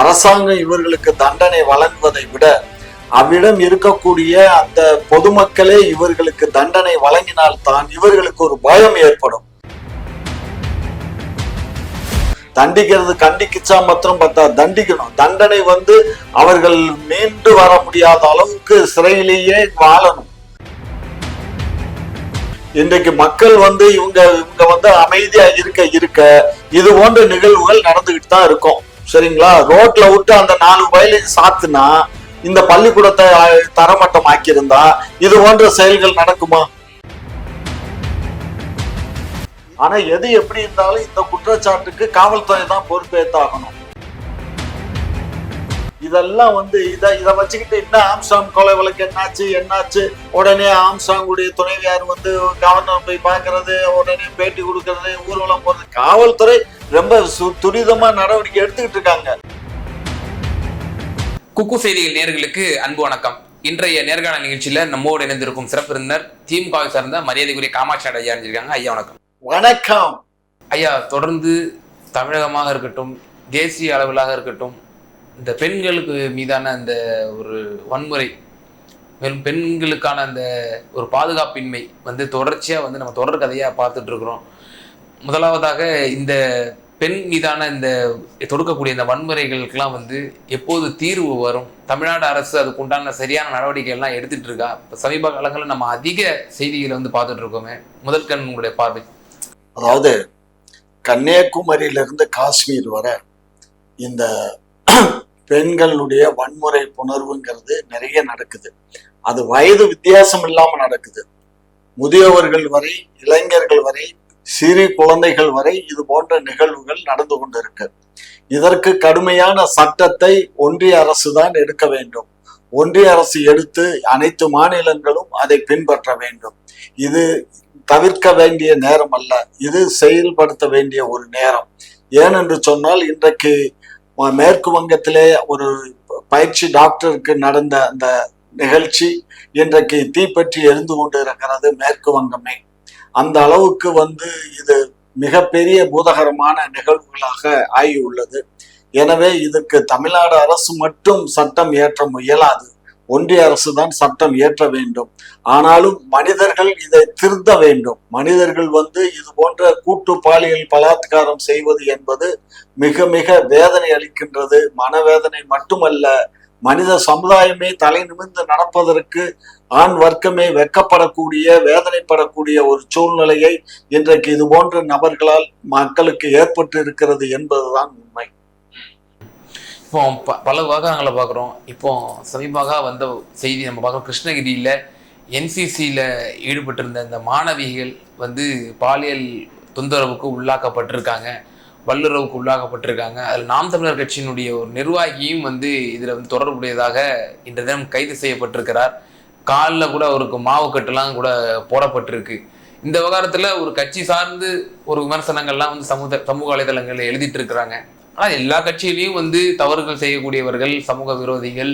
அரசாங்கம் இவர்களுக்கு தண்டனை வழங்குவதை விட அவ்விடம் இருக்கக்கூடிய அந்த பொதுமக்களே இவர்களுக்கு தண்டனை வழங்கினால் தான் இவர்களுக்கு ஒரு பயம் ஏற்படும். தண்டிக்கிறது கண்டிக்கிச்சா மாத்திரம் பார்த்தா தண்டிக்கணும். தண்டனை வந்து அவர்கள் மீண்டு வர முடியாத அளவுக்கு சிறையிலேயே வாழணும். இன்றைக்கு மக்கள் வந்து இவங்க இவங்க வந்து அமைதியா இருக்க இருக்க இது போன்ற நிகழ்வுகள் நடந்துகிட்டு தான் இருக்கும். சரிங்களா? ரோட்ல விட்டு அந்த நாலு வயலையும் சாத்துனா இந்த பள்ளிக்கூடத்தை தரமட்டம் ஆக்கியிருந்தா இது போன்ற செயல்கள் நடக்குமா? ஆனா எது எப்படி இருந்தாலும் இந்த குற்றச்சாட்டுக்கு காவல்துறை தான் பொறுப்பேற்றாகணும் இதெல்லாம் வந்து இதை இதை வச்சுக்கிட்டு என்ன ஆம்சாங் கொலை வழக்கு என்னாச்சு என்னாச்சு? உடனே ஆம்சாங்குடைய துணைவியார் வந்து கவர்னர் போய் பார்க்கறது உடனே பேட்டி கொடுக்கறது ஊர்வலம் போறது. காவல்துறை ரொம்ப துரிதமா நடவடிக்கை எடுத்துக்கிட்டு இருக்காங்க. குக்கு செய்திகள் நேர்களுக்கு அன்பு வணக்கம். இன்றைய நேர்காணல் நிகழ்ச்சியில நம்மோடு இணைந்திருக்கும் சிறப்பு விருந்தினர் திமுகவை சார்ந்த மரியாதைக்குரிய காமாட்சி நாயுடு ஐயா ஐயா வணக்கம். வணக்கம். ஐயா தொடர்ந்து தமிழகமாக இருக்கட்டும் தேசிய அளவிலாக இருக்கட்டும் இந்த பெண்களுக்கு மீதான அந்த ஒரு வன்முறை மேலும் பெண்களுக்கான அந்த ஒரு பாதுகாப்பின்மை வந்து தொடர்ச்சியாக வந்து நம்ம தொடர் கதையாக பார்த்துட்டு இருக்கிறோம். முதலாவதாக இந்த பெண் மீதான இந்த தொடுக்கக்கூடிய இந்த வன்முறைகளுக்கெல்லாம் வந்து எப்போது தீர்வு வரும்? தமிழ்நாடு அரசு அதுக்கு உண்டான சரியான நடவடிக்கை எல்லாம் எடுத்துட்டு இருக்கா? இப்போ சமீப காலங்களில் நம்ம அதிக செய்திகளை வந்து பார்த்துட்டு இருக்கோமே. முதல் கண் உங்களுடைய பார்வை. அதாவது கன்னியாகுமரியிலிருந்து காஷ்மீர் வர இந்த பெண்களுடைய வன்முறை புணர்வுங்கிறது நிறைய நடக்குது. அது வயது வித்தியாசம் இல்லாம நடக்குது. முதியவர்கள் வரை இளைஞர்கள் வரை சிறு குழந்தைகள் வரை இது போன்ற நிகழ்வுகள் நடந்து கொண்டிருக்கு. இதற்கு கடுமையான சட்டத்தை ஒன்றிய அரசு தான் எடுக்க வேண்டும். ஒன்றிய அரசு எடுத்து அனைத்து மாநிலங்களும் அதை பின்பற்ற வேண்டும். இது தவிர்க்க வேண்டிய நேரம் அல்ல. இது செயல்படுத்த வேண்டிய ஒரு நேரம். ஏனென்று சொன்னால் இன்றைக்கு மேற்கு வங்கத்திலே ஒரு பயிற்சி டாக்டருக்கு நடந்த அந்த நிகழ்ச்சி இன்றைக்கு தீப்பற்றி எரிந்து கொண்டு இருக்கிறது மேற்கு வங்கமே. அந்த அளவுக்கு வந்து இது மிகப்பெரிய பூதகரமான நிகழ்வுகளாக ஆகியுள்ளது. எனவே இதற்கு தமிழ்நாடு அரசு மட்டும் சட்டம் இயற்ற முயலாது. ஒன்றிய அரசு தான் சட்டம் இயற்ற வேண்டும். ஆனாலும் மனிதர்கள் இதை திருத்த வேண்டும். மனிதர்கள் வந்து இது போன்ற கூட்டு பாலியல் பலாத்காரம் செய்வது என்பது மிக மிக வேதனை அளிக்கின்றது. மனவேதனை மட்டுமல்ல மனித சமுதாயமே தலை நிமிர்ந்து நடப்பதற்கு ஆண் வர்க்கமே வெக்கப்படக்கூடிய வேதனைப்படக்கூடிய ஒரு சூழ்நிலையை இன்றைக்கு இது போன்ற நபர்களால் மக்களுக்கு ஏற்பட்டு இருக்கிறது என்பதுதான் உண்மை. இப்போ ப- பல விவகாரங்களை பார்க்குறோம். இப்போ சமீபமாக வந்த செய்தி நம்ம பார்க்குறோம். கிருஷ்ணகிரியில் என்சிசியில் ஈடுபட்டிருந்த இந்த மாணவிகள் வந்து பாலியல் தொந்தரவுக்கு உள்ளாக்கப்பட்டிருக்காங்க. வல்லுறவுக்கு உள்ளாகப்பட்டிருக்காங்க அதில் நாம் தமிழர் கட்சியினுடைய ஒரு நிர்வாகியும் வந்து இதில் வந்து தொடர்புடையதாக இன்று தினம் கைது செய்யப்பட்டிருக்கிறார். காலில் கூட அவருக்கு மாவு கட்டுலாம் கூட போடப்பட்டிருக்கு. இந்த விவகாரத்தில் ஒரு கட்சி சார்ந்து ஒரு விமர்சனங்கள்லாம் வந்து சமூக சமூக வலைதளங்களில் எழுதிட்டு இருக்கிறாங்க. ஆனால் எல்லா கட்சியிலையும் வந்து தவறுகள் செய்யக்கூடியவர்கள் சமூக விரோதிகள்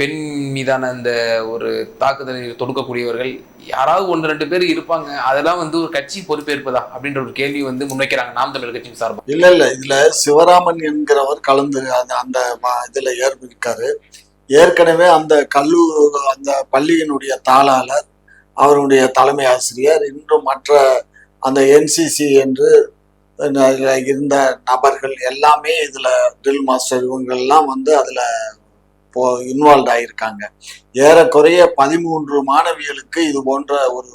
பெண் மீதான அந்த ஒரு தாக்குதலை தொடுக்கக்கூடியவர்கள் யாராவது ஒன்று ரெண்டு பேர் இருப்பாங்க. அதெல்லாம் வந்து ஒரு கட்சி பொறுப்பேற்பதா அப்படின்ற ஒரு கேள்வி வந்து முன்வைக்கிறாங்க நாம் தமிழர் கட்சியின் சார்பாக. இல்ல இல்ல. இதுல சிவராமன் என்கிறவர் கலந்து அந்த அந்த ம- இதுல ஏற்பிருக்காரு ஏற்கனவே அந்த கல்லூ அந்த பள்ளியினுடைய தாளாளர் அவருடைய தலைமை ஆசிரியர் இன்றும் மற்ற அந்த என்சிசி என்று இருந்த நபர்கள் எல்லாமே இதுல ட்ரில் மாஸ்டர் இவங்கெல்லாம் வந்து அதுல போ இன்வால்வ் ஆயிருக்காங்க. ஏறக்குறைய பதிமூன்று மாணவிகளுக்கு இது போன்ற ஒரு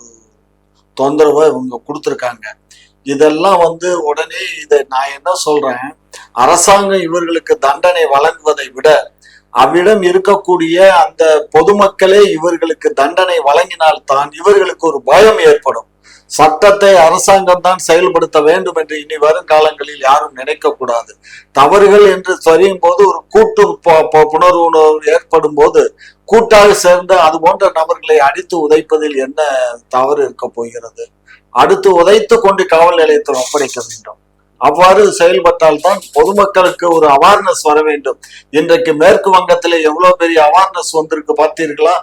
தொந்தரவை இவங்க கொடுத்துருக்காங்க. இதெல்லாம் வந்து உடனே இதை நான் என்ன சொல்றேன்? அரசாங்கம் இவர்களுக்கு தண்டனை வழங்குவதை விட அவ்விடம் இருக்கக்கூடிய அந்த பொதுமக்களே இவர்களுக்கு தண்டனை வழங்கினால் தான் இவர்களுக்கு ஒரு பயம் ஏற்படும். சட்டத்தை அரசாங்கம் தான் செயல்படுத்த வேண்டும் என்று இனி வரும் காலங்களில் யாரும் நினைக்க கூடாது தவறுகள் என்று தெரியும் போது ஒரு கூட்டு புணர்வுணர்வு ஏற்படும் போது கூட்டாக சேர்ந்து அது போன்ற நபர்களை அடித்து உதைப்பதில் என்ன தவறு இருக்க போகிறது? அடுத்து உதைத்து கொண்டு காவல் நிலையத்தில் ஒப்படைக்க வேண்டும். அவ்வாறு செயல்பட்டால் தான் பொதுமக்களுக்கு ஒரு அவேர்னஸ் வர வேண்டும். இன்றைக்கு மேற்கு வங்கத்திலே எவ்வளவு பெரிய அவேர்னஸ் வந்திருக்கு பார்த்தீர்களா?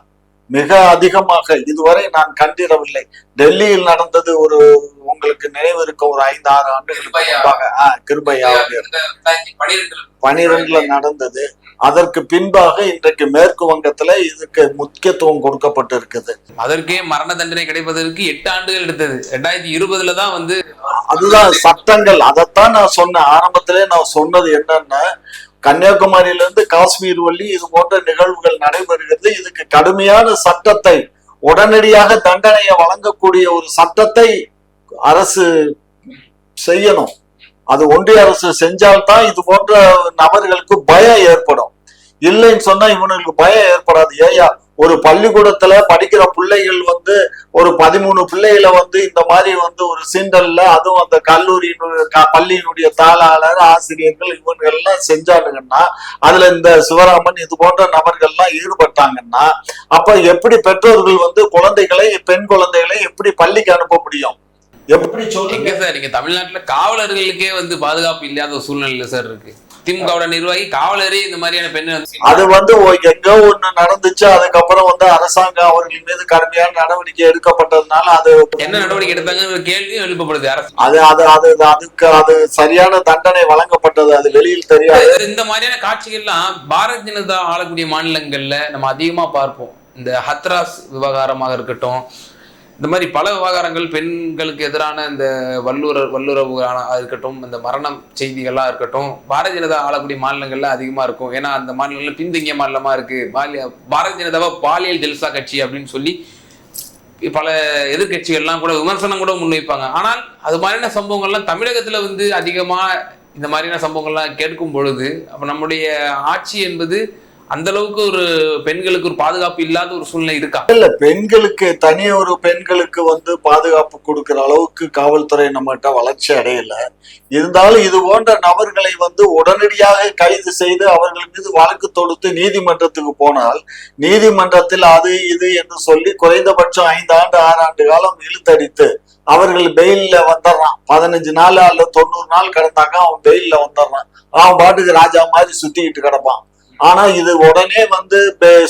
மிக அதிகமாக இதுவரை நான் கண்டிடவில்லை. டெல்லியில் நடந்தது ஒரு உங்களுக்கு நினைவு இருக்க ஒரு ஐந்து ஆறு ஆண்டுகளுக்கு. முன்பாக. கிருபையா பனிரெண்டு பனிரெண்டுல. நடந்தது. அதற்கு பின்பாக இன்றைக்கு மேற்கு வங்கத்துல இதுக்கு முக்கியத்துவம் கொடுக்கப்பட்டு இருக்குது அதற்கே மரண தண்டனை கிடைப்பதற்கு எட்டு ஆண்டுகள் எடுத்தது. ரெண்டாயிரத்தி இருபதுல தான் வந்து அதுதான் சட்டங்கள். அதைத்தான் நான் சொன்னேன். ஆரம்பத்திலே நான் சொன்னது என்னன்னா கன்னியாகுமரியிலிருந்து காஷ்மீர் வள்ளி இது போன்ற நிகழ்வுகள் நடைபெறுகிறது. இதுக்கு கடுமையான சட்டத்தை உடனடியாக தண்டனையை வழங்கக்கூடிய ஒரு சட்டத்தை அரசு செய்யணும். அது ஒன்றிய அரசு செஞ்சால்தான் இது போன்ற நபர்களுக்கு பயம் ஏற்படும். இல்லைன்னு சொன்னா இவனுக்கு பயம் ஏற்படாது. ஏயா ஒரு பள்ளிக்கூடத்துல படிக்கிற பிள்ளைகள் வந்து ஒரு பதிமூணு பிள்ளைகளை வந்து இந்த மாதிரி வந்து ஒரு சீண்டல்ல அதுவும் அந்த கல்லூரியினுடைய க- பள்ளியினுடைய தாளாளர் ஆசிரியர்கள் இவங்க எல்லாம் செஞ்சானுங்கன்னா அதுல இந்த சிவராமன் இது போன்ற நபர்கள்லாம் ஈடுபட்டாங்கன்னா அப்ப எப்படி பெற்றோர்கள் வந்து குழந்தைகளை பெண் குழந்தைகளை எப்படி பள்ளிக்கு அனுப்ப முடியும்? எப்படி சொல்லுங்க சார் நீங்க தமிழ்நாட்டுல காவலர்களுக்கே வந்து பாதுகாப்பு இல்லாத ஒரு சூழ்நிலையில சார் இருக்கு. திமுகவோட நிர்வாகி காவலரே இந்த மாதிரியான வந்து அது வந்து எங்கோ ஒண்ணு நடந்துச்சு அதுக்கப்புறம் வந்து அரசாங்கம் அவர்கள் மீது கடுமையான நடவடிக்கை எடுக்கப்பட்டதுனால அது என்ன நடவடிக்கை எடுத்தாங்கன்னு ஒரு கேள்வியும் எழுப்பப்படுது அரசு. அது அது அது அதுக்கு அது சரியான தண்டனை வழங்கப்பட்டது அது வெளியில் தெரியாது. இந்த மாதிரியான காட்சிகள்லாம் பாரத் ஜனதா ஆளக்கூடிய மாநிலங்கள்ல நம்ம அதிகமா பார்ப்போம். இந்த ஹத்ராஸ் விவகாரமாக இருக்கட்டும் இந்த மாதிரி பல விவகாரங்கள் பெண்களுக்கு எதிரான இந்த வல்லுற வல்லுறவு இருக்கட்டும் இந்த மரணம் செய்திகள்லாம் இருக்கட்டும் பாரதிய ஜனதா ஆளக்கூடிய மாநிலங்கள்ல அதிகமாக இருக்கும். ஏன்னா அந்த மாநிலங்கள்ல பின்தங்கிய மாநிலமா இருக்கு. பாலிய பாரதிய ஜனதாவை பாலியல் ஜெல்சா கட்சி அப்படின்னு சொல்லி பல எதிர்க்கட்சிகள்லாம் கூட விமர்சனம் கூட முன்வைப்பாங்க. ஆனால் அது மாதிரியான சம்பவங்கள்லாம் தமிழகத்தில் வந்து அதிகமாக இந்த மாதிரியான சம்பவங்கள்லாம் கேட்கும் பொழுது அப்போ நம்முடைய ஆட்சி என்பது அந்த அளவுக்கு ஒரு பெண்களுக்கு ஒரு பாதுகாப்பு இல்லாத ஒரு சூழ்நிலை இருக்கா? இல்ல பெண்களுக்கு தனி ஒரு பெண்களுக்கு வந்து பாதுகாப்பு கொடுக்கிற அளவுக்கு காவல்துறை நம்மகிட்ட வளர்ச்சி அடையல. இருந்தாலும் இது போன்ற நபர்களை வந்து உடனடியாக கைது செய்து அவர்கள் மீது வழக்கு தொடுத்து நீதிமன்றத்துக்கு போனால் நீதிமன்றத்தில் அது இது என்று சொல்லி குறைந்தபட்சம் ஐந்து ஆண்டு ஆறு ஆண்டு காலம் இழுத்தடித்து அவர்கள் பெயில்ல வந்துடுறான். பதினஞ்சு நாள் அல்ல தொண்ணூறு நாள் கிடந்தாங்க அவன் பெயில்ல வந்துடுறான். அவன் பாட்டுக்கு ராஜா மாதிரி சுத்திக்கிட்டு கிடப்பான். ஆனா இது உடனே வந்து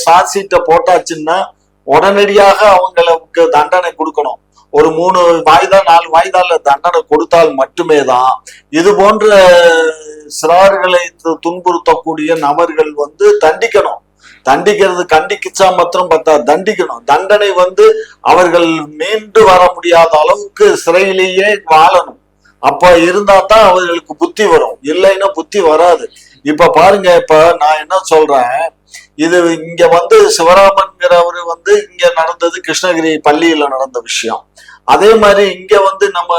சார்ஜ் சீட்டை போட்டாச்சுன்னா உடனடியாக அவங்களுக்கு தண்டனை கொடுக்கணும். ஒரு மூணு வாய்தா நாலு வாய்தால தண்டனை கொடுத்தால் மட்டுமே தான் இது போன்ற சிறார்களை துன்புறுத்தக்கூடிய நபர்கள் வந்து தண்டிக்கணும். தண்டிக்கிறது கண்டிக்கிச்சா மாத்திரம் பார்த்தா தண்டிக்கணும். தண்டனை வந்து அவர்கள் மீண்டு வர முடியாத அளவுக்கு சிறையிலேயே வாழணும். அப்ப இருந்தா தான் அவர்களுக்கு புத்தி வரும். இல்லைன்னா புத்தி வராது. இப்ப பாருங்க இப்ப நான் என்ன சொல்றேன்? இது இங்க வந்து சிவராமன்கிறவர் வந்து இங்க நடந்தது கிருஷ்ணகிரி பள்ளியில நடந்த விஷயம். அதே மாதிரி இங்க வந்து நம்ம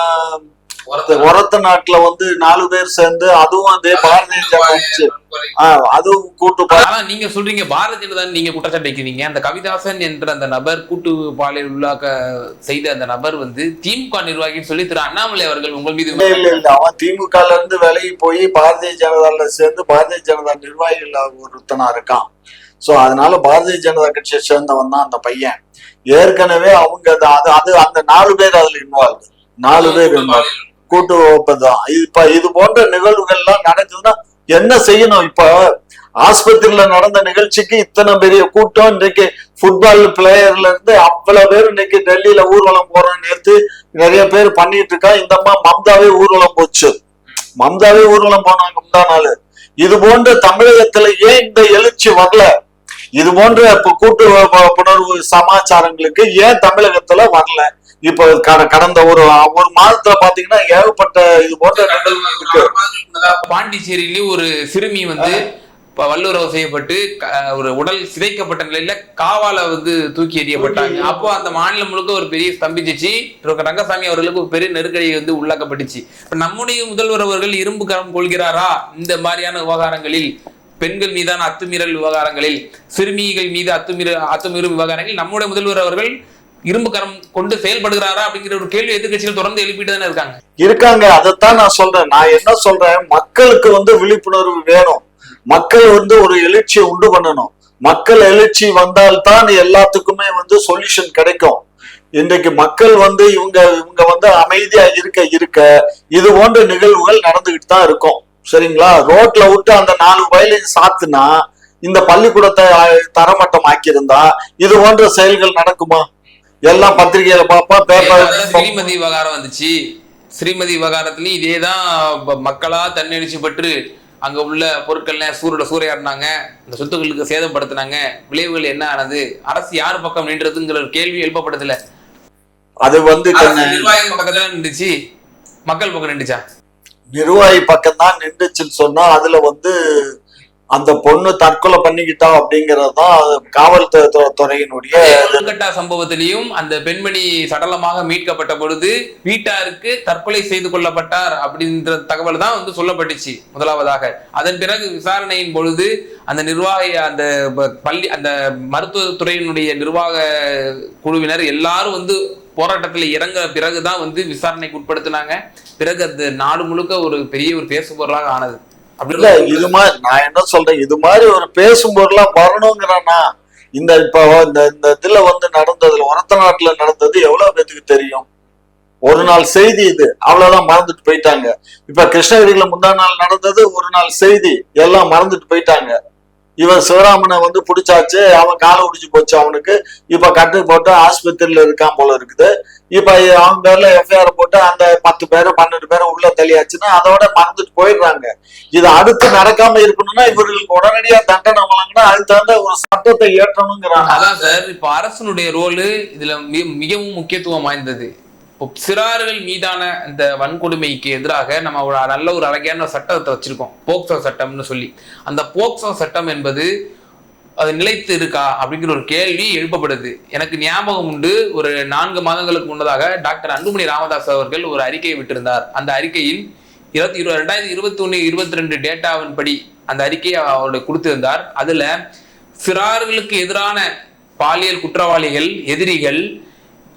உரத்த நாட்டுல. வந்து நாலு பேர் சேர்ந்து அதுவும் அதே பாரதிய ஜனதா அதுவும் கூட்டு நீங்க சொல்றீங்க பாரதிய ஜனதா நீங்க குற்றச்சாட்டு வைக்கிறீங்க. அந்த கவிதாசன் என்ற அந்த நபர் கூட்டு பாலியல் உள்ளாக்க செய்த அந்த நபர் வந்து திமுக நிர்வாகின்னு சொல்லி திரு அண்ணாமலை அவர்கள் உங்கள் மீது இல்ல இல்ல அவன் திமுக இருந்து விலகி போய் பாரதிய ஜனதால சேர்ந்து பாரதிய ஜனதா நிர்வாகிகள் ஒருத்தனா இருக்கான். சோ அதனால பாரதிய ஜனதா கட்சியை சேர்ந்தவன் தான் அந்த பையன். ஏற்கனவே அவங்க அது அது அது அந்த நாலு பேர் அதுல இன்வால்வ் நாலு பேர் involved. கூட்டு ஒப்பந்தம். இப்ப இது போன்ற நிகழ்வுகள்லாம் நடக்குதுன்னா என்ன செய்யணும்? இப்ப ஆஸ்பத்திரியில நடந்த நிகழ்ச்சிக்கு இத்தனை பெரிய கூட்டம். இன்றைக்கு ஃபுட்பால் பிளேயர்ல இருந்து அவ்வளவு பேர் இன்னைக்கு டெல்லியில ஊர்வலம் போறோம் நேர்த்து நிறைய பேர் பண்ணிட்டு இருக்கா. இந்த அம்மா மம்தாவே ஊர்வலம் போச்சு. மம்தாவே ஊர்வலம் போனாங்க முந்தா நாள். இது போன்ற தமிழகத்துல ஏன் இந்த எழுச்சி வரல? இது போன்ற இப்ப கூட்டு புணர்வு சமாச்சாரங்களுக்கு ஏன் தமிழகத்துல வரல? இப்ப கட- கடந்த ஒரு ஒரு மாதத்துல பாத்தீங்கன்னா ஏகப்பட்ட இது போன்ற பாண்டிச்சேரியிலேயே ஒரு சிறுமி வந்து இப்ப வல்லுறவு செய்யப்பட்டு ஒரு உடல் சிதைக்கப்பட்ட நிலையில காவால வந்து தூக்கி எறியப்பட்டாங்க. அப்போ அந்த மாநிலம் முழுக்க ஒரு பெரிய ஸ்தம்பிச்சிச்சு. ரங்கசாமி அவர்களுக்கு ஒரு பெரிய நெருக்கடி வந்து உள்ளாக்கப்பட்டுச்சு. இப்ப நம்முடைய முதல்வர் அவர்கள் இரும்பு கரம் கொள்கிறாரா? இந்த மாதிரியான விவகாரங்களில் பெண்கள் மீதான அத்துமீறல் விவகாரங்களில் சிறுமிகள் மீது அத்துமீற அத்துமீறும் விவகாரங்களில் நம்முடைய முதல்வர் அவர்கள் இரும்பு கரம் கொண்டு செயல்படுகிறாரா அப்படிங்கிற ஒரு கேள்வி எதிர்கட்சிகள் தொடர்ந்து எழுப்பிட்டு தானே இருக்காங்க. இருக்காங்க அதைத்தான் நான் சொல்றேன். நான் என்ன சொல்றேன்? மக்களுக்கு வந்து விழிப்புணர்வு வேணும். மக்கள் வந்து ஒரு எழுச்சியை உண்டு பண்ணணும். மக்கள் எழுச்சி வந்தால்தான் எல்லாத்துக்குமே வந்து சொல்யூஷன் கிடைக்கும். இன்றைக்கு மக்கள் வந்து இவங்க இவங்க வந்து அமைதியா இருக்க இருக்க இது போன்ற நிகழ்வுகள் நடந்துகிட்டு தான் இருக்கும். சரிங்களா? ரோட்ல விட்டு அந்த நாலு வயலையும் சாத்துனா இந்த பள்ளிக்கூடத்தை தரமட்டம் ஆக்கியிருந்தா இது போன்ற செயல்கள் நடக்குமா? எல்லாம் பத்திரிகையில பார்ப்போம் பேப்பர் ஸ்ரீமதி விவகாரம் வந்துச்சு. ஸ்ரீமதி விவகாரத்துலயும் இதேதான் மக்களா தன்னெழுச்சி பற்று அங்க உள்ள பொருட்கள்லாம் சூரோட சூறையாடினாங்க. இந்த சொத்துக்களுக்கு சேதப்படுத்தினாங்க. விளைவுகள் என்ன ஆனது? அரசு யார் பக்கம் நின்றதுங்கிற ஒரு கேள்வி எழுப்பப்பட்டதில்ல. அது வந்து நிர்வாகம் பக்கத்துல நின்றுச்சு. மக்கள் பக்கம் நின்றுச்சா? நிர்வாகி பக்கம் தான் நின்றுச்சுன்னு சொன்னா அதுல வந்து அந்த பொண்ணு தற்கொலை பண்ணிக்கிட்டா அப்படிங்கறது தான் காவல்துறை துறையினுடைய கொல்கட்டா சம்பவத்திலையும் அந்த பெண்மணி சடலமாக மீட்கப்பட்ட பொழுது வீட்டாருக்கு தற்கொலை செய்து கொள்ளப்பட்டார் அப்படின்ற தகவல் தான் வந்து சொல்லப்பட்டுச்சு முதலாவதாக. அதன் பிறகு விசாரணையின் பொழுது அந்த நிர்வாகி அந்த பள்ளி அந்த மருத்துவத்துறையினுடைய நிர்வாக குழுவினர் எல்லாரும் வந்து போராட்டத்தில் இறங்க பிறகுதான் வந்து விசாரணைக்கு உட்படுத்தினாங்க. பிறகு அந்த நாடு முழுக்க ஒரு பெரிய ஒரு பேசு பொருளாக ஆனது. அப்படி இல்ல இது மாதிரி நான் என்ன சொல்றேன் இது மாதிரி ஒரு பேசும்போதெல்லாம் வரணுங்கிறானா இந்த இப்போ இந்த இந்த இதுல வந்து நடந்ததுல உரத்த நாட்டுல நடந்தது எவ்வளவு பேத்துக்கு தெரியும்? ஒரு நாள் செய்தி இது அவ்வளவுதான் மறந்துட்டு போயிட்டாங்க. இப்ப கிருஷ்ணகிரியில முந்தா நாள் நடந்தது ஒரு நாள் செய்தி எல்லாம் மறந்துட்டு போயிட்டாங்க. இவன் சிவராமனை வந்து பிடிச்சாச்சு அவன் காலை ஒடிச்சு போச்சு அவனுக்கு. இப்ப கட்டு போட்டு ஆஸ்பத்திரியில இருக்கான் போல இருக்குது. இப்ப அவங்க பேர்ல எஃப்ஐஆர் போட்டு அந்த பத்து பேரும் பன்னெண்டு பேரும் உள்ள தள்ளியாச்சுன்னா அதோட மறந்துட்டு போயிடுறாங்க. இது அடுத்து நடக்காம இருக்கணும்னா இவர்களுக்கு உடனடியா தண்டனை வழங்கினா அதுக்கு தகுந்த ஒரு சட்டத்தை ஏற்றணுங்கிறாங்க அதான் சார் இப்ப அரசனுடைய ரோலு இதுல மிகவும் முக்கியத்துவம் வாய்ந்தது. சிறார்கள் மீதான இந்த வன்கொடுமைக்கு எதிராக நம்ம ஒரு நல்ல ஒரு அழகான சட்டத்தை வச்சிருக்கோம். போக்சோ சட்டம்னு சொல்லி. அந்த போக்சோ சட்டம் என்பது அது நிலைத்து இருக்கா அப்படிங்கிற ஒரு கேள்வி எழுப்பப்படுது. எனக்கு ஞாபகம் உண்டு ஒரு நான்கு மாதங்களுக்கு முன்னதாக டாக்டர் அன்புமணி ராமதாஸ் அவர்கள் ஒரு அறிக்கையை விட்டிருந்தார். அந்த அறிக்கையில் இருபத்தி இரு ரெண்டாயிரத்தி இருபத்தி ஒன்று இருபத்தி ரெண்டு டேட்டாவின் படி அந்த அறிக்கையை அவருடைய கொடுத்திருந்தார். அதில் சிறார்களுக்கு எதிரான பாலியல் குற்றவாளிகள் எதிரிகள்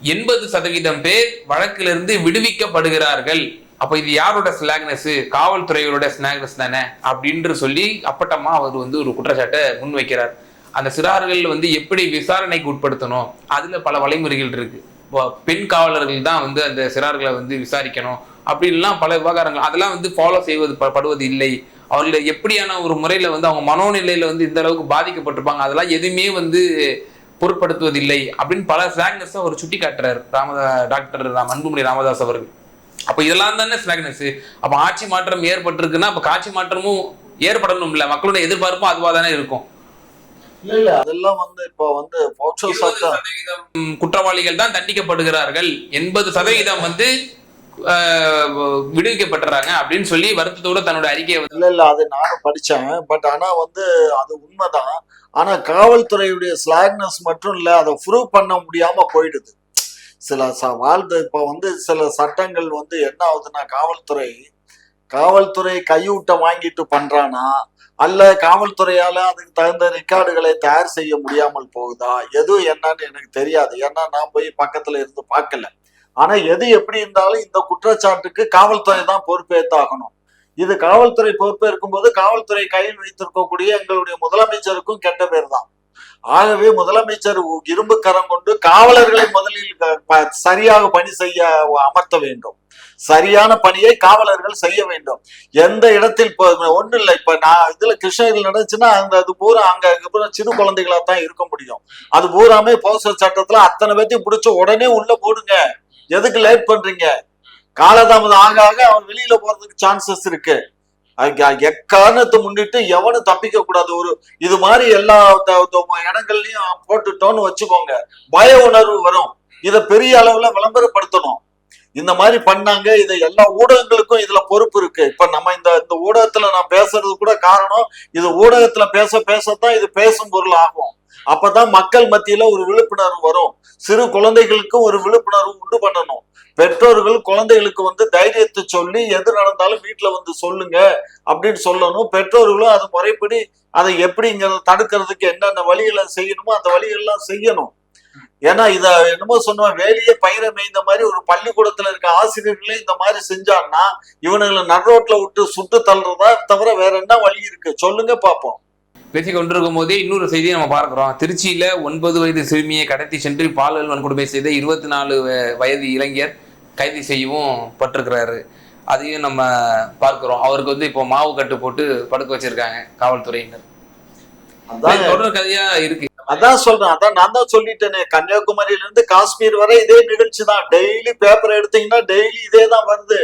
எண்பது சதவீதம் பேர் வழக்கிலிருந்து விடுவிக்கப்படுகிறார்கள். அப்ப இது யாரோட ஸ்லாக்னஸ் காவல்துறையோட ஸ்லாக்னஸ் தானே? அப்படின்னு சொல்லி அப்பட்டமா அவர் வந்து ஒரு குற்றச்சாட்டை முன்வைக்கிறார். அந்த சிறார்கள் வந்து எப்படி விசாரணைக்கு உட்படுத்தணும்? அதுல பல வழிமுறைகள் இருக்கு. பெண் காவலர்கள் தான் வந்து அந்த சிறார்களை வந்து விசாரிக்கணும். அப்படின்லாம் பல விவகாரங்கள். அதெல்லாம் வந்து ஃபாலோ செய்வது ப- படுவது இல்லை. அவர்களை எப்படியான ஒரு முறையில வந்து அவங்க மனோநிலையில வந்து இந்த அளவுக்கு பாதிக்கப்பட்டிருப்பாங்க. அதெல்லாம் எதுவுமே வந்து பொருட்படுத்துவதில்லை அப்படின்னு பல ஸ்லாக்னஸ் அவர் சுட்டி காட்டுறாரு ராமதா டாக்டர் அன்புமணி ராமதாஸ் அவர்கள். அப்ப இதெல்லாம் தானே ஸ்லாக்னஸ் அப்ப ஆட்சி மாற்றம் ஏற்பட்டிருக்குன்னா அப்ப காட்சி மாற்றமும் ஏற்படணும் இல்ல மக்களோட எதிர்பார்ப்பும் அதுவா தானே இருக்கும். இல்ல இல்ல அதெல்லாம் வந்து இப்போ வந்து போக்சோ சட்டம் குற்றவாளிகள் தான் தண்டிக்கப்படுகிறார்கள். எண்பது சதவீதம் வந்து விடுவிக்கப்பட்டுறாங்க அப்படின்னு சொல்லி வருத்தத்தோட தன்னோட அறிக்கையை வந்து இல்லை இல்லை அது நானும் படித்தேன் பட் ஆனால் வந்து அது உண்மைதான். ஆனால் காவல்துறையுடைய ஸ்லாக்னஸ் மட்டும் இல்லை அதை ப்ரூவ் பண்ண முடியாமல் போயிடுது. சில ச வாழ்ந்து இப்போ வந்து சில சட்டங்கள் வந்து என்ன ஆகுதுன்னா காவல்துறை காவல்துறை கையூட்ட வாங்கிட்டு பண்ணுறானா அல்ல காவல்துறையால் அதுக்கு தகுந்த ரெக்கார்டுகளை தயார் செய்ய முடியாமல் போகுதா எதுவும் என்னன்னு எனக்கு தெரியாது. ஏன்னா நான் போய் பக்கத்தில் இருந்து பார்க்கல. ஆனா எது எப்படி இருந்தாலும் இந்த குற்றச்சாட்டுக்கு காவல்துறை தான் பொறுப்பேற்றாகணும் இது காவல்துறை பொறுப்பேற்கும் போது காவல்துறை கையில் வைத்திருக்கக்கூடிய எங்களுடைய முதலமைச்சருக்கும் கெட்ட பேர் தான். ஆகவே முதலமைச்சர் இரும்பு கரம் கொண்டு காவலர்களை முதலில் ப- சரியாக பணி செய்ய அமர்த்த வேண்டும். சரியான பணியை காவலர்கள் செய்ய வேண்டும். எந்த இடத்தில் இப்போ ஒண்ணு இல்லை. இப்ப நான் இதுல கிருஷ்ணகிரியில் நடந்துச்சுன்னா அந்த அது பூரா அங்க அப்புறம் சிறு குழந்தைகளா தான் இருக்க முடியும். அது பூராமே போக்சோ சட்டத்துல அத்தனை பேர்த்தையும் பிடிச்ச உடனே உள்ள போடுங்க. எதுக்கு லேட் பண்றீங்க? காலதாமதம் ஆக ஆக அவன் வெளியில போறதுக்கு சான்சஸ் இருக்கு. எக்காரணத்தை முன்னிட்டு எவனும் தப்பிக்க கூடாது. ஒரு இது மாதிரி எல்லா த- இடங்கள்லயும் போட்டுட்டோம்னு வச்சுக்கோங்க. பய உணர்வு வரும். இத பெரிய அளவுல விளம்பரப்படுத்தணும். இந்த மாதிரி பண்ணாங்க இது எல்லா ஊடகங்களுக்கும் இதுல பொறுப்பு இருக்கு. இப்ப நம்ம இந்த இந்த ஊடகத்துல நான் பேசுறது கூட காரணம் இது ஊடகத்துல பேச பேசத்தான் இது பேசும் பொருள் ஆகும். அப்பதான் மக்கள் மத்தியில ஒரு விழிப்புணர்வு வரும். சிறு குழந்தைகளுக்கும் ஒரு விழிப்புணர்வு உண்டு பண்ணணும். பெற்றோர்கள் குழந்தைகளுக்கு வந்து தைரியத்தை சொல்லி எது நடந்தாலும் வீட்டுல வந்து சொல்லுங்க அப்படின்னு சொல்லணும். பெற்றோர்களும் அது முறைப்படி அதை எப்படிங்கிறத தடுக்கிறதுக்கு என்னென்ன வழிகளை செய்யணுமோ அந்த வழிகள்லாம் செய்யணும். ஏன்னா இத என்னமோ சொன்ன வேலையே பயிரை மேய்ந்த மாதிரி ஒரு பள்ளிக்கூடத்துல இருக்க ஆசிரியர்களே இந்த மாதிரி செஞ்சாங்கன்னா இவனுங்களை நடுரோட்ல விட்டு சுட்டு தள்ளுறதா தவிர வேற என்ன வழி இருக்கு? சொல்லுங்க பாப்போம். பேசி கொண்டிருக்கும் போதே இன்னொரு செய்தியை நம்ம பார்க்கிறோம். திருச்சியில ஒன்பது வயது சிறுமியை கடத்தி சென்று பாலியல் வன்கொடுமை செய்த இருபத்தி நாலு வயது இளைஞர் கைது செய்யவும் பட்டிருக்கிறாரு. அதையும் நம்ம பார்க்கிறோம். அவருக்கு வந்து இப்போ மாவு கட்டு போட்டு படுக்க வச்சிருக்காங்க காவல்துறையினர். அதான் தொடர் கதையா இருக்கு. அதான் சொல்றேன். அதான் நான் தான் சொல்லிட்டேனே. கன்னியாகுமரியில இருந்து காஷ்மீர் வரை இதே நிகழ்ச்சி தான். டெய்லி பேப்பர் எடுத்தீங்கன்னா டெய்லி இதே தான் வருது.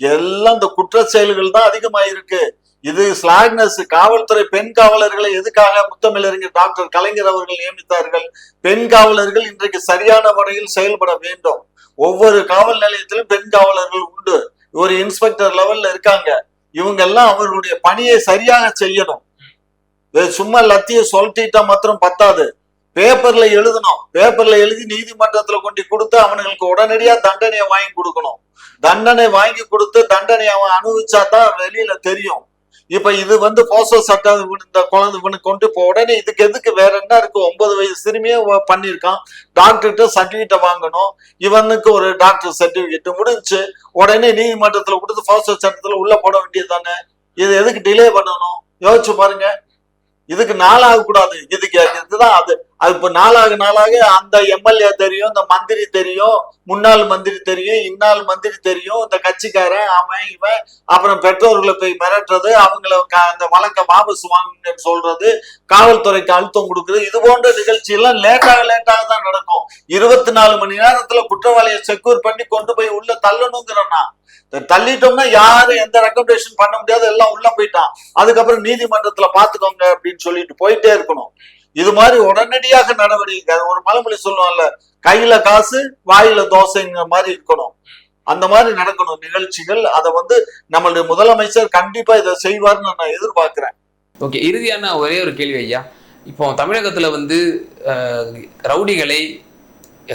எல்லாம் இந்த குற்ற செயல்கள் தான் அதிகமாயிருக்கு. இது ஸ்லாக்னஸ் காவல்துறை பெண் காவலர்களை எதுக்காக முத்தமிழறிஞர் டாக்டர் கலைஞர் அவர்கள் நியமித்தார்கள்? பெண் காவலர்கள் இன்றைக்கு சரியான முறையில் செயல்பட வேண்டும். ஒவ்வொரு காவல் நிலையத்திலும் பெண் காவலர்கள் உண்டு. ஒரு இன்ஸ்பெக்டர் லெவல்ல இருக்காங்க. இவங்க எல்லாம் அவர்களுடைய பணியை சரியாக செய்யணும். இது சும்மா லத்திய சொல்லிட்டா மாத்திரம் பத்தாது. பேப்பர்ல எழுதணும். பேப்பர்ல எழுதி நீதிமன்றத்துல கொண்டு கொடுத்து அவனுங்களுக்கு உடனடியா தண்டனையை வாங்கி கொடுக்கணும். தண்டனை வாங்கி கொடுத்து தண்டனை அவன் அனுபவிச்சா தான் வெளியில தெரியும். இப்ப இது வந்து போசோ சட்டம் இந்த குழந்தை கொண்டு இப்போ உடனே இதுக்கு எதுக்கு வேற என்ன இருக்கு? ஒன்பது வயசு சிறுமியே பண்ணியிருக்கான். டாக்டர்கிட்ட சர்டிபிகேட்டை வாங்கணும். இவனுக்கு ஒரு டாக்டர் சர்டிபிகேட் முடிஞ்சு உடனே நீதிமன்றத்துல கொடுத்து போசோ சட்டத்துல உள்ள போட வேண்டியது தானே இது எதுக்கு டிலே பண்ணணும்? யோசிச்சு பாருங்க. இதுக்கு நாளாக கூடாது இதுக்கு இதுதான் அது. அது இப்போ நாளாக நாளாக அந்த எம்எல்ஏ தெரியும் இந்த மந்திரி தெரியும் முன்னாள் மந்திரி தெரியும் இன்னாள் மந்திரி தெரியும் இந்த கட்சிக்காரன் அவன் இவன் அப்புறம் பெற்றோர்களை போய் மிரட்டுறது அவங்கள க- அந்த வழக்கை வாபஸ் வாங்குங்கன்னு சொல்றது காவல்துறைக்கு அழுத்தம் கொடுக்குறது இது போன்ற நிகழ்ச்சி எல்லாம் லேட்டாக லேட்டாக தான் நடக்கும். இருபத்தி நாலு மணி நேரத்துல குற்றவாளியை செக்யூர் பண்ணி கொண்டு போய் உள்ள தள்ளணுங்கிறனா தள்ளிட்டோம்னா யாரும் எந்த ரெக்கமெண்டேஷன் பண்ண முடியாது எல்லாம் உள்ள போயிட்டான். அதுக்கப்புறம் நீதிமன்றத்துல பாத்துக்கோங்க அப்படின்னு சொல்லிட்டு போயிட்டே இருக்கணும். இது மாதிரி உடனடியாக நடவடிக்கை. ஒரு மலைமொழி சொல்லுவாங்கல்ல கையில காசு வாயில தோசைங்கிற மாதிரி இருக்கணும். அந்த மாதிரி நடக்கணும் நிகழ்ச்சிகள். அதை வந்து நம்மளுடைய முதலமைச்சர் கண்டிப்பா இதை செய்வார்னு நான் எதிர்பார்க்கிறேன். ஓகே இறுதியான ஒரே ஒரு கேள்வி ஐயா. இப்போ தமிழகத்துல வந்து ரவுடிகளை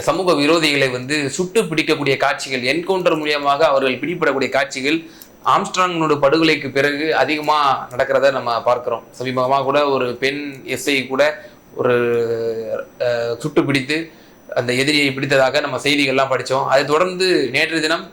சமூக விரோதிகளை வந்து சுட்டு பிடிக்கக்கூடிய காட்சிகள் என்கவுண்டர் மூலியமாக அவர்கள் பிடிபடக்கூடிய காட்சிகள் ஆம்ஸ்ட்ராங்கனோட படுகொலைக்கு பிறகு அதிகமாக நடக்கிறத நம்ம பார்க்குறோம். சமீபமாக கூட ஒரு பெண் எஸ்ஐ கூட ஒரு அஹ், சுட்டு பிடித்து அந்த எதிரியை பிடித்ததாக நம்ம செய்திகள்லாம் படித்தோம். அதை தொடர்ந்து நேற்று தினம்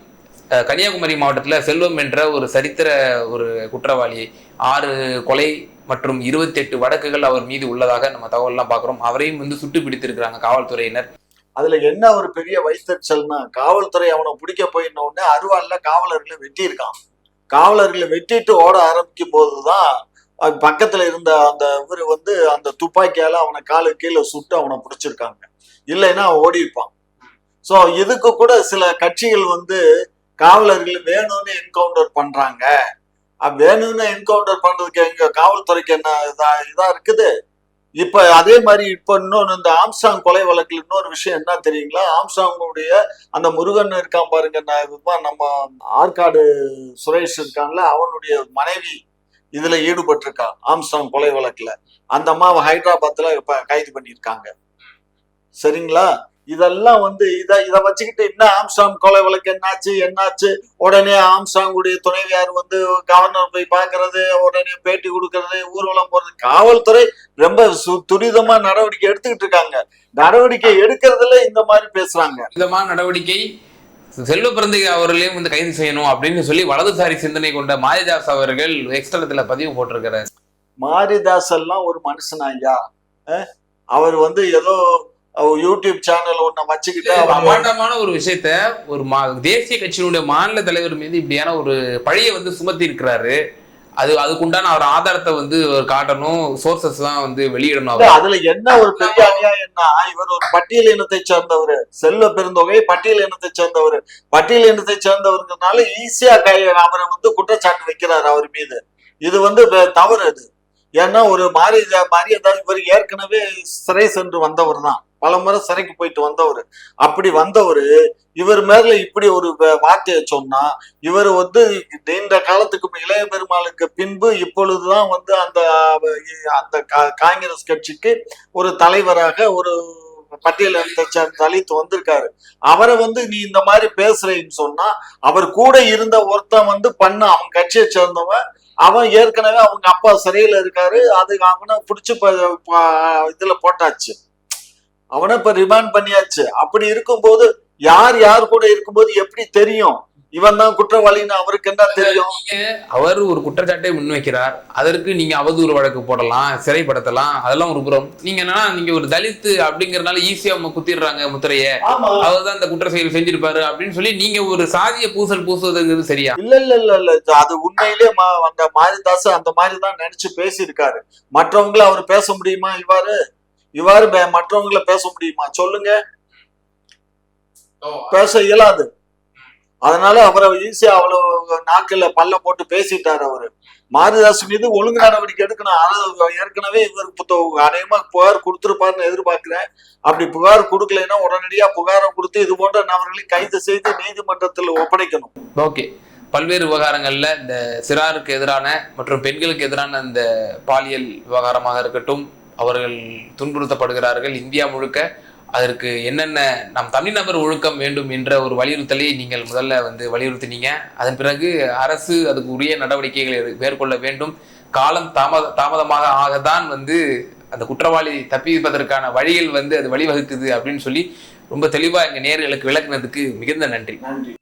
கன்னியாகுமரி மாவட்டத்தில் செல்வம் என்ற ஒரு சரித்திர ஒரு குற்றவாளியை ஆறு கொலை மற்றும் இருபத்தெட்டு வழக்குகள் அவர் மீது உள்ளதாக நம்ம தகவல்லாம் பார்க்குறோம். அவரையும் வந்து சுட்டு பிடித்திருக்கிறாங்க காவல்துறையினர். அதுல என்ன ஒரு பெரிய வைத்தறிச்சல்னா காவல்துறை அவனை பிடிக்க போயிருந்த உடனே அருவாள்ல காவலர்களை வெட்டியிருக்கான். காவலர்களை வெட்டிட்டு ஓட ஆரம்பிக்கும் போதுதான் பக்கத்துல இருந்த அந்த இவர் வந்து அந்த துப்பாக்கியால அவனை காலு கீழே சுட்டு அவனை பிடிச்சிருக்காங்க. இல்லைன்னா ஓடி இருப்பான். ஸோ இதுக்கு கூட சில கட்சிகள் வந்து காவலர்கள் வேணும்னு என்கவுண்டர் பண்றாங்க. வேணும்னு என்கவுண்டர் பண்றதுக்கு எங்க காவல்துறைக்கு என்ன இதா இதா இருக்குது? இப்ப அதே மாதிரி இப்ப இன்னொன்று இந்த ஆம்சாங் கொலை வழக்கில் இன்னொரு விஷயம் என்ன தெரியுங்களா? ஆம்சாங்குடைய அந்த முருகன் இருக்கான் பாருங்க நான் நம்ம ஆற்காடு சுரேஷ் இருக்கான்ல அவனுடைய மனைவி இதுல ஈடுபட்டிருக்கா ஆம்சாங் கொலை வழக்குல. அந்த அம்மாவை ஹைதராபாத்ல இப்ப கைது பண்ணியிருக்காங்க. சரிங்களா? இதெல்லாம் வந்து இத இத வச்சுக்கிட்டு என்ன ஆம்ஸ்டாங் கொலை வழக்கு என்னாச்சு என்னாச்சு? உடனே ஆம்ஸ்டாங்குடைய துணைவியார் வந்து கவர்னர் போய் பார்க்கறது உடனே பேட்டி கொடுக்கறது ஊர்வலம் போறது. காவல்துறை ரொம்ப துரிதமா நடவடிக்கை எடுத்துக்கிட்டு இருக்காங்க. நடவடிக்கை எடுக்கிறதுல இந்த மாதிரி பேசுறாங்க. விதமான நடவடிக்கை செல்வ பிறந்தகை அவர்களையும் வந்து கைது செய்யணும் அப்படின்னு சொல்லி வலதுசாரி சிந்தனை கொண்ட மாரிதாஸ் அவர்கள் எக்ஸ்ட்ரத்துல பதிவு போட்டிருக்கிறார். மாரிதாஸ் எல்லாம் ஒரு மனுஷன் ஐயா? அவர் வந்து ஏதோ யூடியூப் சேனல் ஒன்ன வச்சுக்கிட்டு ஒரு விஷயத்த ஒரு மா தேசிய கட்சியினுடைய மாநில தலைவர் மீது இப்படியான ஒரு பழியை வந்து சுமத்தி இருக்கிறாரு. அது அதுக்குண்டான அவர் ஆதாரத்தை வந்து காட்டணும். சோர்சஸ் தான் வந்து வெளியிடணும் அதுல என்ன ஒரு பெரிய அநியாயம்னா இவர் ஒரு பட்டியல் இனத்தை சேர்ந்தவர். செல்வ பெருந்தொகை பட்டியல் இனத்தை சேர்ந்தவர். பட்டியல் இனத்தை சேர்ந்தவருங்கிறதுனால ஈஸியா கை அவரை வந்து குற்றச்சாட்டு வைக்கிறார் அவர் மீது. இது வந்து தவறு அது. ஏன்னா ஒரு மாறி மாரியதா இவர் ஏற்கனவே சிறை சென்று வந்தவர் தான். பல முறை சிறைக்கு போயிட்டு வந்தவர். அப்படி வந்தவர் இவர் மேல இப்படி ஒரு வார்த்தையை சொன்னா இவர் வந்து நீண்ட காலத்துக்கு இளைய பெருமாளுக்கு பின்பு இப்பொழுதுதான் வந்து அந்த அந்த கா- காங்கிரஸ் கட்சிக்கு ஒரு தலைவராக ஒரு பட்டியல் தலித்து வந்திருக்காரு. அவரை வந்து நீ இந்த மாதிரி பேசுறேன்னு சொன்னா அவர் கூட இருந்த ஒருத்தன் வந்து பண்ண அவன் கட்சியை சேர்ந்தவன் அவன் ஏற்கனவே அவங்க அப்பா சிறையில இருக்காரு. அது அவனை பிடிச்சு இதுல போட்டாச்சு. அவனை இப்ப ரிமாண்ட் பண்ணியாச்சு. அப்படி இருக்கும்போது யார் யார் கூட இருக்கும்போது எப்படி தெரியும்? இவன் தான் குற்றவாளின்னு அவருக்கு என்ன தெரியும்? அவர் ஒரு குற்றச்சாட்டை முன்வைக்கிறார். அதற்கு நீங்க அவதூறு வழக்கு போடலாம் சிறைப்படுத்தலாம் அதெல்லாம் ஒரு புறம். நீங்க என்னன்னா நீங்க ஒரு தலித்து அப்படிங்கறதுனால ஈஸியா அவங்க குத்திடுறாங்க முத்திரைய. அவர் தான் இந்த குற்ற செயல் செஞ்சிருப்பாரு அப்படின்னு சொல்லி நீங்க ஒரு சாதிய பூசல் பூசுவதுங்கிறது சரியா? இல்ல இல்ல இல்ல இல்ல. அது உண்மையிலே மா- அந்த மாரிதாஸ் அந்த மாதிரி தான் நினைச்சு பேசியிருக்காரு. மற்றவங்கள அவர் பேச முடியுமா இவ்வாறு? இவ்வாறு மற்றவங்கள பேச முடியுமா? சொல்லுங்க. பேச இயலாது. அதனால அவரை ஈஸியா அவ்வளவு நாக்கில் பல்ல போட்டு பேசிட்டாரு அவரு. மாரிதாஸ் மீது ஒழுங்கு நடவடிக்கை எடுக்கணும். அது ஏற்கனவே இவர் அநேகமா புகார் கொடுத்துருப்பாருன்னு எதிர்பார்க்கிறேன். அப்படி புகார் கொடுக்கலைன்னா உடனடியா புகாரை கொடுத்து இது போன்ற நபர்களை கைது செய்து நீதிமன்றத்தில் ஒப்படைக்கணும். ஓகே. பல்வேறு விவகாரங்களில் இந்த சிறாருக்கு எதிரான மற்றும் பெண்களுக்கு எதிரான இந்த பாலியல் விவகாரமாக இருக்கட்டும் அவர்கள் துன்புறுத்தப்படுகிறார்கள். இந்தியா முழுக்க அதற்கு என்னென்ன நம் தனிநபர் ஒழுக்கம் வேண்டும் என்ற ஒரு வலியுறுத்தலை நீங்கள் முதல்ல வந்து வலியுறுத்தினீங்க. அதன் பிறகு அரசு அதுக்கு உரிய நடவடிக்கைகளை மேற்கொள்ள வேண்டும். காலம் தாமத தாமதமாக ஆகத்தான் வந்து அந்த குற்றவாளி தப்பிப்பதற்கான வழிகள் வந்து அது வழிவகுக்குது அப்படின்னு சொல்லி ரொம்ப தெளிவாக எங்கள் நேர்களுக்கு விளக்குனதுக்கு மிகுந்த நன்றி. நன்றி.